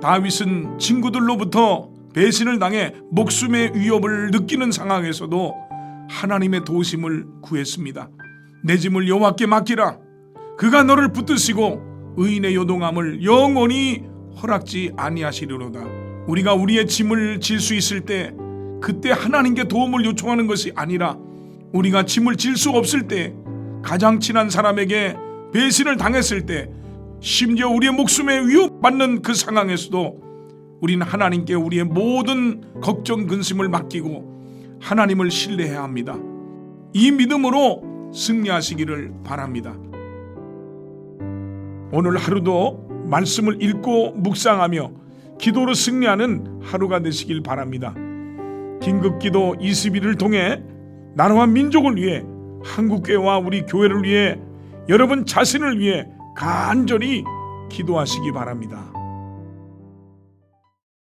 다윗은 친구들로부터 배신을 당해 목숨의 위협을 느끼는 상황에서도 하나님의 도우심을 구했습니다. 내 짐을 여호와께 맡기라. 그가 너를 붙드시고 의인의 요동함을 영원히 허락지 아니하시리로다. 우리가 우리의 짐을 질 수 있을 때 그때 하나님께 도움을 요청하는 것이 아니라 우리가 짐을 질 수 없을 때 가장 친한 사람에게 배신을 당했을 때 심지어 우리의 목숨에 위협받는 그 상황에서도 우리는 하나님께 우리의 모든 걱정 근심을 맡기고 하나님을 신뢰해야 합니다. 이 믿음으로 승리하시기를 바랍니다. 오늘 하루도 말씀을 읽고 묵상하며 기도로 승리하는 하루가 되시길 바랍니다. 긴급기도 21을 통해 나라와 민족을 위해 한국교회와 우리 교회를 위해 여러분 자신을 위해 간절히 기도하시기 바랍니다.